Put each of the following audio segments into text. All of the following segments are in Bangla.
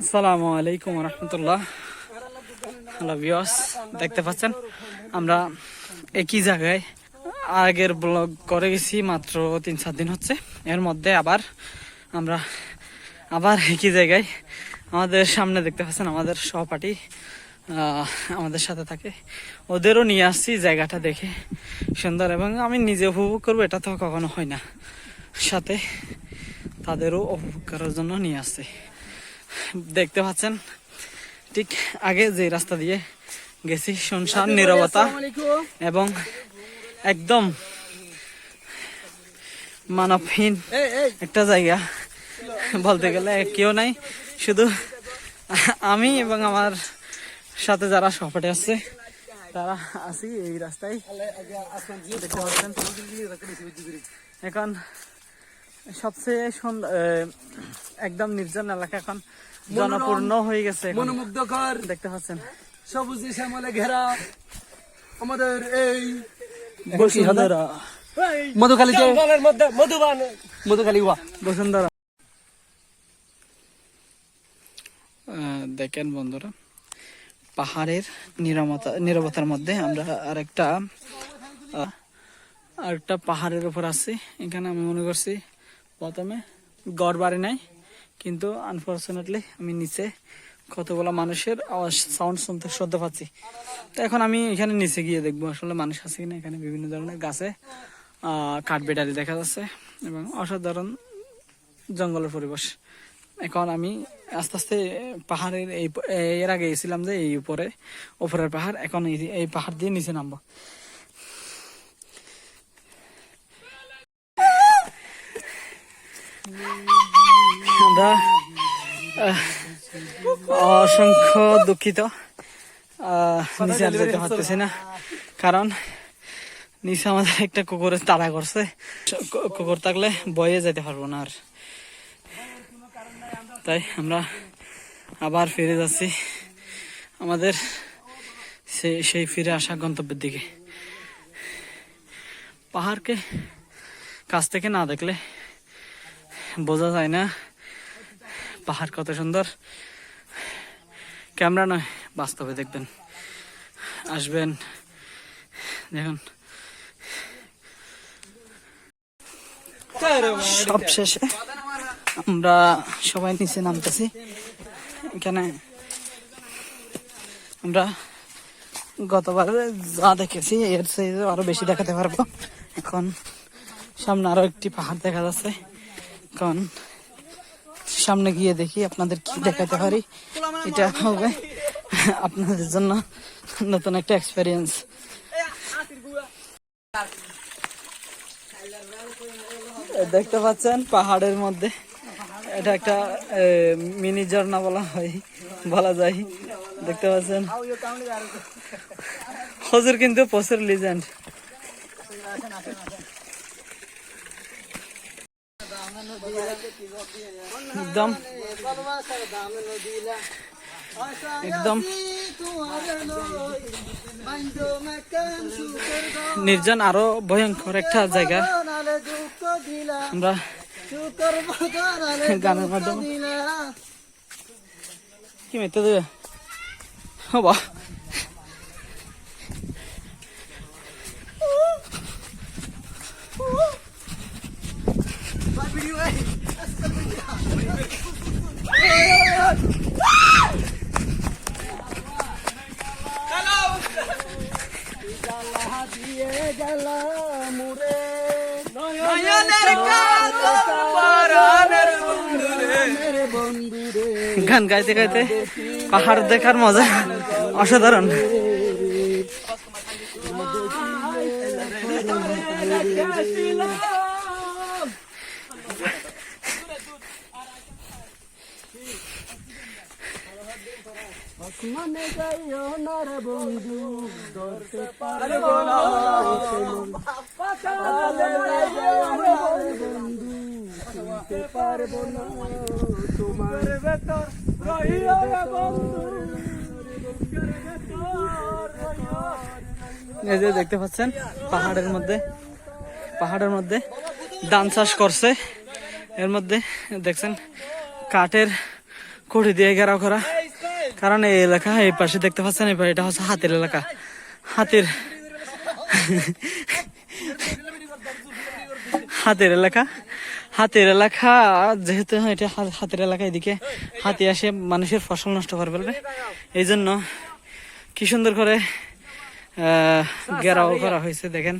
আসসালামু আলাইকুম রহমতুল্লাহ। হ্যালো ভিওস দেখতে পাচ্ছেন? আমরা একই জায়গায় আগের ব্লগ করে গেছি মাত্র তিন চার দিন হচ্ছে। এর মধ্যে আবার আমরা আবার একই জায়গায় আমাদের সামনে দেখতে পাচ্ছেন আমাদের সহপাঠী আমাদের সাথে থাকে। ওদেরও নিয়ে আসছি জায়গাটা দেখে। সুন্দর এবং আমি নিজে উপভোগ করব এটা তো কখনো হয় না। সাথে তাদেরও উপভোগ করার জন্য নিয়ে আসছি। দেখতে পাচ্ছেন ঠিক আগে যে রাস্তা দিয়ে গেছি শুনশান নিরবতা। এবং একদম মানবহীন একটা জায়গা। বলতে গেলে কেউ নাই। শুধু আমি এবং আমার সাথে যারা সহপাঠী আছে তারা আছি এই রাস্তায়। দেখতে পাচ্ছেন? এখন সবচেয়ে সুন্দর একদম নির্জন এলাকা এখন জনপূর্ণ হয়ে গেছে। মনোমুগ্ধকর। দেখতে পাচ্ছেন? সবুজে শ্যামলে ঘেরা আমাদের এই বসুন্ধরা। মধুখালী মধুবান মধুখালী ওয়া। বসুন্ধরা। দেখেন বন্ধুরা, পাহাড়ের নিরামতা, নিরবতার মধ্যে আমরা আরেকটা আরেকটা পাহাড়ের উপর আছি। এখানে আমি মনে করছি প্রথমে গড় বাড়ি নাই, কিন্তু আনফর্চুনেটলি আমি নিচে কতগুলো মানুষের আওয়াজ সাউন্ড শুনতে শুনতে পাচ্ছি। তো এখন আমি এখানে নিচে গিয়ে দেখব আসলে মানুষ আছে কিনা। এখানে বিভিন্ন ধরনের গাছে কাঠ বেটারি দেখা যাচ্ছে এবং অসাধারণ জঙ্গলের পরিবেশ। এখন আমি আস্তে আস্তে পাহাড়ের এই এর আগে গেছিলাম যে এই উপরে উপরের পাহাড় এখন এই- পাহাড় দিয়ে নিচে নামবো। আমরা অসংখ্য দুঃখিত আহ, নিচে আর যেতে পারতেছি না কারণ নিচে আমাদের একটা কুকুরে তাড়া করছে। কুকুর থাকলে বয়ে যেতে পারব না আর। তাই আমরা আবার ফিরে যাচ্ছি আমাদের সেই সেই ফিরে আসা গন্তব্যের দিকে। পাহাড়কে কাছ থেকে না দেখলে বোঝা যায় না পাহাড় কত সুন্দর। ক্যামেরা নয় বাস্তবে দেখবেন। আসবেন দেখুন। সব শেষে। আমরা সবাই নিচে নামতেছি। এখানে আমরা গতবার যা দেখেছি, এর সাইজে আরও বেশি দেখাতে পারব। এখন সামনে আরও একটি পাহাড় দেখা যাচ্ছে। এখন সামনে গিয়ে দেখি আপনাদের কি দেখাতে পারি। এটা হবে আপনাদের জন্য নতুন একটা এক্সপেরিয়েন্স দেখতে পাচ্ছেন পাহাড়ের মধ্যে। এটা একটা মিনি ঝর্ণা বলা হয়, বলা যায়। দেখতে পাচ্ছেন? হজুর কিন্তু প্রচুর লিজেন্ড একদম। একদম। নির্জন আরও ভয়ঙ্কর একটা জায়গা। আমরা গানের মাধ্যমে কি মেতে দেবে হবা গান গাইতে গাইতে পাহাড় দেখার মজা অসাধারণ। মনে যাইও না রে বন্ধু ধরতে পারব বন্ধু চিনতে পারব না তোমার ভেতর এই যে দেখতে পাচ্ছেন পাহাড়ের মধ্যে পাহাড়ের মধ্যে ধান চাষ করছে। এর মধ্যে দেখছেন কাঠের কুড়ি দিয়ে ঘেরাও করা। কারণ এই এলাকা, এই পাশে দেখতে পাচ্ছেন পাশে এটা হচ্ছে হাতের এলাকা। হাতের হাতের এলাকা। হাতের এলাকা, যেহেতু এটা হাতের এলাকা এদিকে, হাতি আসে, মানুষের ফসল নষ্ট করে ফেলবে। এই জন্য কি সুন্দর করে ঘেরাও করা হয়েছে, দেখেন।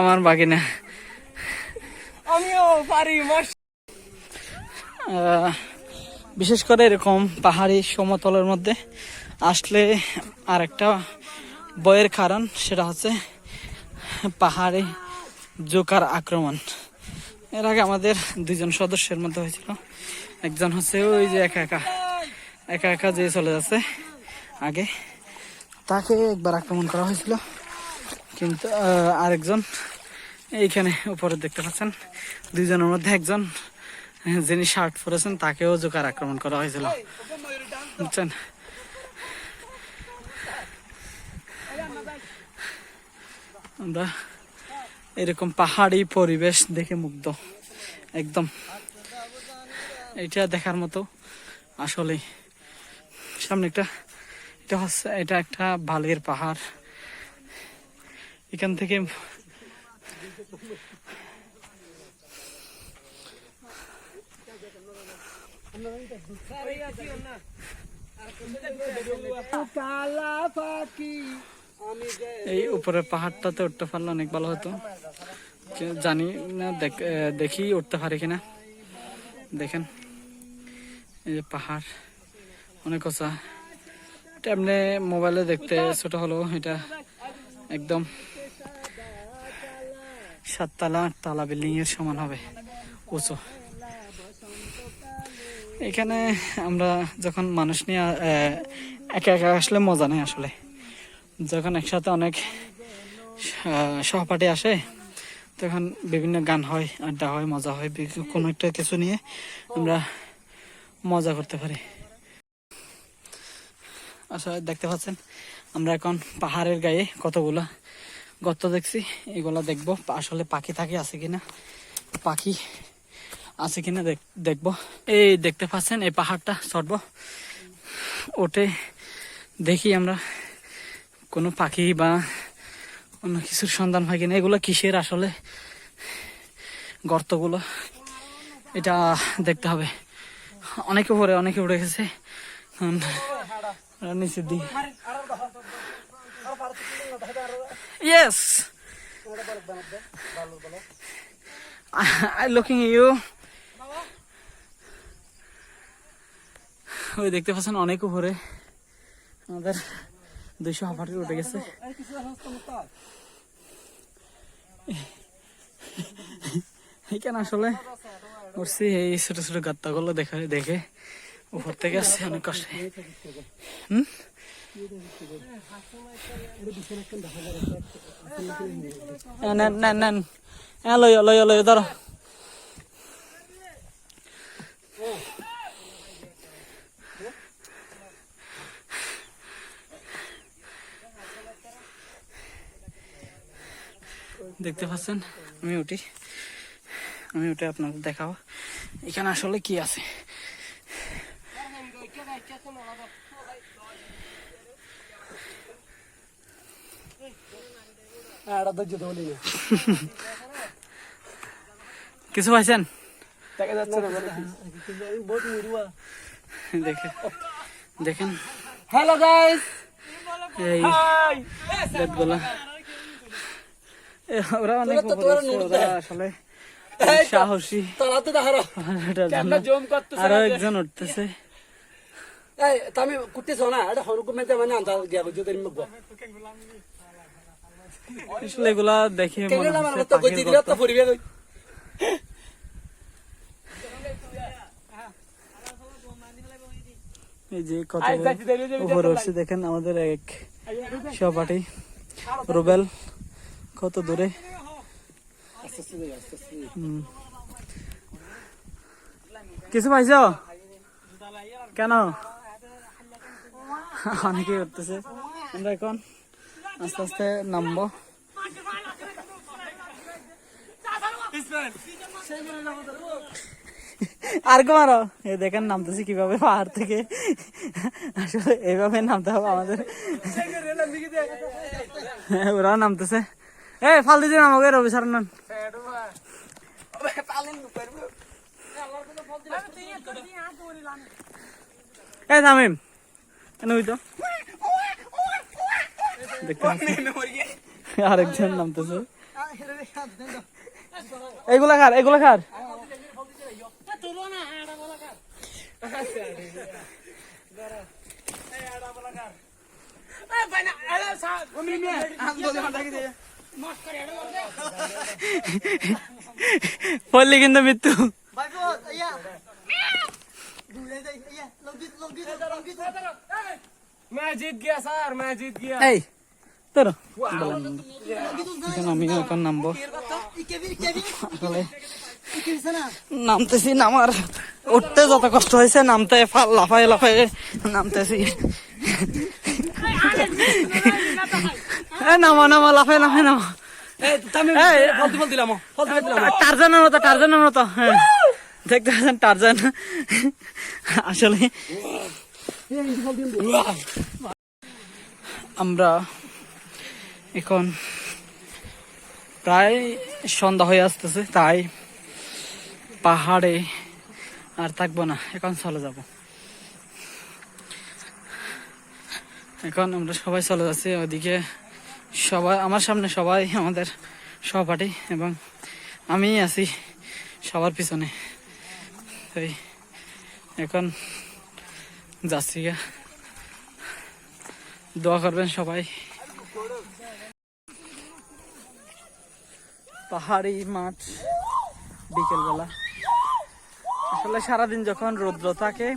আমার বাগিনা। আমিও পারি বিশেষ করে এরকম পাহাড়ি সমতলের মধ্যে আসলে আরেকটা বয়ের কারণ, সেটা হচ্ছে পাহাড়ে জোকার আক্রমণ। এর আগে আমাদের দুজন সদস্যের মধ্যে হয়েছিল। একজন হচ্ছে ওই যে একা একা একা একা যে চলে যাচ্ছে আগে, তাকে একবার আক্রমণ করা হয়েছিল। কিন্তু আরেকজন এইখানে উপরে দেখতে পাচ্ছেন। দুইজনের মধ্যে একজন যিনি শার্ট পরেছেন, তাকেও জোকার আক্রমণ করা হয়েছিল। বুঝছেন? আমরা এরকম পাহাড়ি পরিবেশ দেখে মুগ্ধ, একদম। এটা দেখার মতো আসলে সামনে একটা, এটা হচ্ছে, এটা একটা বালির পাহাড়। এখান থেকে কালা পাখি আমি যে এই উপরে পাহাড়টাতে উঠতে পারলে অনেক ভালো হতো। জানি না, দেখ- উঠতে পারি কিনা। দেখেন, এই পাহাড়, অনেক উঁচা। এটা এমনি মোবাইলে দেখতে ছোট হলো এটা একদম সাততলা আটতলা বিল্ডিং এর সমান হবে, উঁচু। এখানে আমরা যখন মানুষ নিয়ে একা একা আসলে মজা নেই আসলে। যখন একসাথে অনেক সহপাঠী আসে, তখন বিভিন্ন গান হয়, আড্ডা হয়, মজা হয় কোনো একটা কিছু নিয়ে আমরা মজা করতে পারি। আসলে দেখতে পাচ্ছেন, আমরা এখন পাহাড়ের গায়ে কতগুলো গর্ত দেখছি, এগুলা দেখব, আসলে পাখি থাকে আছে কিনা। পাখি আছে কিনা দেখ- দেখব। এই দেখতে পাচ্ছেন এই পাহাড়টা চড়বো। ওঠে দেখি আমরা কোনো পাখি বা কোনো কিছুর সন্ধান হয় কিনা। এগুলো কিসের আসলে গর্তগুলো? এটা দেখতে হবে। অনেকে উপরে অনেকে উঠে গেছে। নিচের দিকে। ইয়েস আই লুকিং ইউ ওই দেখতে পাচ্ছেন অনেক উপরে। আমাদের দুইশো হাফাটি উঠে গেছে। এইখানে আসলে? উঠছি এই ছোট ছোট গাত্তাগুলো দেখে দেখে উপর থেকে আসছে অনেক কষ্ট। হুম? নেন নেন নেন। লইও লইও লইও ধরো। দেখতে পাচ্ছেন? আমি উঠি। আমি উঠে আপনাদের দেখাবো। এখানে আসলে কি আছে? নিয়ে। কিছু পাইছেন? দেখা যাচ্ছে না বলে বহুত মুড়ুয়া দেখে দেখেন। হ্যালো গাইস এই এ, ওরা অনেক। আসলে সাহসী তারা তো দেখারো এটার জন্য কেমন জম করতেছে আরও একজন উঠতেছে। তুমি কুটতেছ না? এটা হরকু মানে আন্দাজ গিয়া যদি মগ আসলে এগুলা দেখে মনে হচ্ছে তো গতি দিলা তো পরিবে কই? এই যে কত আই যাচ্ছি দেরি দেরি উপরে উঠছে দেখেন আমাদের এক সহপাঠী রুবেল। কত দূরে? কিছু পাইছো? কেন? অনেকে করতেছে। আমরা এখন আস্তে আস্তে নামবো। আর মারো। এ দেখেন নামতেছি কীভাবে পাহাড় থেকে। আসলে এইভাবে নামতে হবে আমাদের। হ্যাঁ, ওরা নামতেছে। এ ফাল দিদি নামকে রবি সার নান এ তামিম। কেন ওই তো। আরেকজন নামতেছে। এগুলা খার এগুলা খার পড়লি কিন্তু মৃত্যু নামতেছি নামার উঠতে যত কষ্ট হয়েছে নামতে লাফায় লাফায় নামতেছি। নামো নামো লাফায় লাফায় নামো। টারজানের মতো টারজানের মতো হ্যাঁ। দেখতে পাচ্ছেন টারজান। আসলে আমরা এখন প্রায় সন্ধ্যা হয়ে আসতেছে তাই পাহাড়ে আর থাকব না এখন চলে যাব। এখন আমরা সবাই চলে যাচ্ছি ওদিকে সবাই, আমার সামনে সবাই আমাদের সহপাঠী এবং আমি আছি সবার পিছনে। তাই এখন যাচ্ছি গা। দোয়া করবেন সবাই। পাহাড়ি মাঠ বিকেলবেলা। আসলে সারাদিন যখন রৌদ্র থাকে,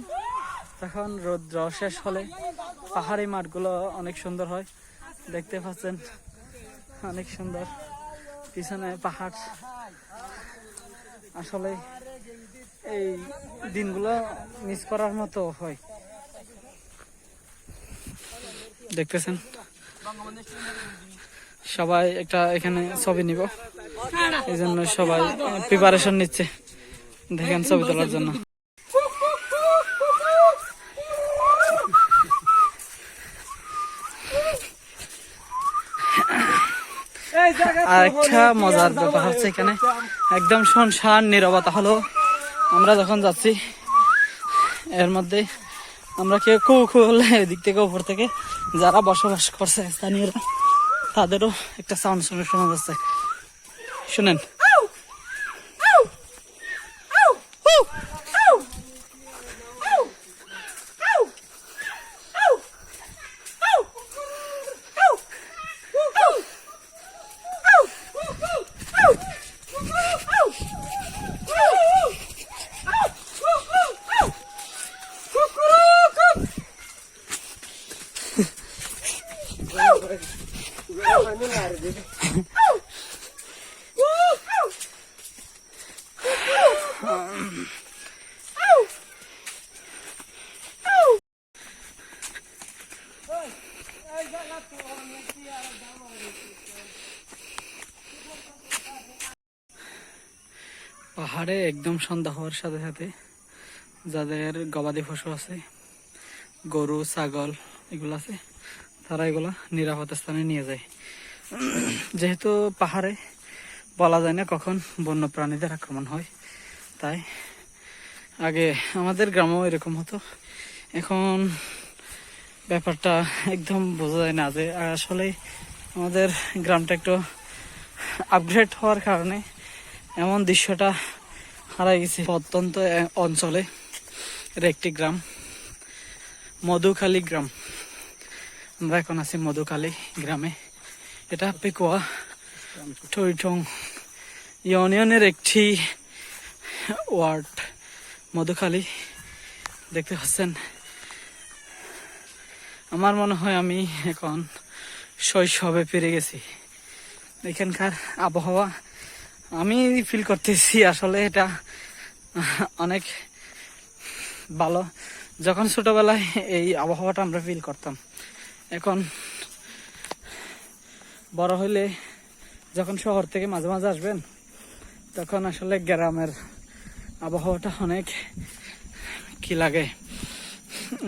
তখন রৌদ্র শেষ হলে পাহাড়ি মাঠগুলো অনেক সুন্দর হয়। দেখতে পাচ্ছেন? অনেক সুন্দর। পিছনে পাহাড়। আসলে এই দিনগুলো মিস করার মতো হয়। দেখতেছেন? সবাই একটা এখানে ছবি নিব। এই জন্য সবাই প্রিপারেশন নিচ্ছে। দেখেন ছবি তোলার জন্য। আর একটা মজার ব্যাপার হচ্ছে এখানে একদম শুনশান নিরবতা। হলো আমরা যখন যাচ্ছি এর মধ্যে আমরা কেউ কু কু হলে এদিক থেকে উপর থেকে যারা বসবাস করছে স্থানীয়রা তাদেরও একটা সাউন্ড শুনে শোনা যাচ্ছে। শুনেন। পাহাড়ে একদম সন্ধ্যা হওয়ার সাথে সাথে যাদের গবাদি পশু আছে, গরু, ছাগল, এগুলো আছে, তারা এগুলা নিরাপদ স্থানে নিয়ে যায়। যেহেতু পাহাড়ে বলা যায় না কখন বন্য প্রাণীদের আক্রমণ হয়, তাই আগে আমাদের গ্রামেও এরকম হতো। এখন ব্যাপারটা একদম বোঝা যায় না যে আসলে আমাদের গ্রামটা একটু আপগ্রেড হওয়ার কারণে এমন দৃশ্যটা হারাই গেছে। অত্যন্ত অঞ্চলে। এর একটি গ্রাম, মধুখালী গ্রাম। আমরা এখন আছি মধুখালী গ্রামে। এটা পেকুয়া টইটং ইউনিয়নের একটি ওয়ার্ড, মধুখালী। দেখতে পাচ্ছেন? আমার মনে হয় আমি এখন শৈশবে পেরে গেছি। এখানকার আবহাওয়া আমি ফিল করতেছি আসলে এটা অনেক ভালো। যখন ছোটবেলায় এই আবহাওয়াটা আমরা ফিল করতাম, এখন বড় হইলে যখন শহর থেকে মাঝে মাঝে আসবেন, তখন আসলে গ্রামের আবহাওয়াটা অনেক কি লাগে,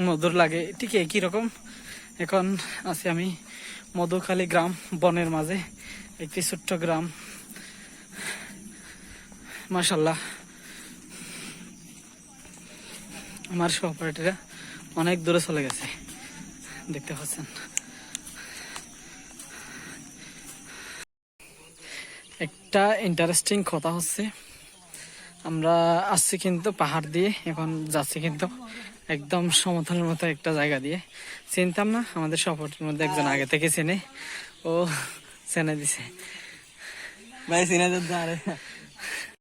মধুর লাগে, ঠিক একই রকম। এখন আছি আমি মধুখালী গ্রাম, বনের মাঝে, একটি ছোট্ট গ্রাম। মাসাল্লাহ আমার সহপাঠীরা অনেক দূরে চলে গেছে। দেখতে পাচ্ছেন। একটা ইন্টারেস্টিং কথা হচ্ছে, আমরা আসছি কিন্তু পাহাড় দিয়ে, এখন যাচ্ছি কিন্তু একদম সমতলের মতো একটা জায়গা দিয়ে। চিনতাম না, আমাদের সহপাঠীর মধ্যে একজন আগে থেকে চেনে। ও চেনে দিছে। ভাই সিনে আরে।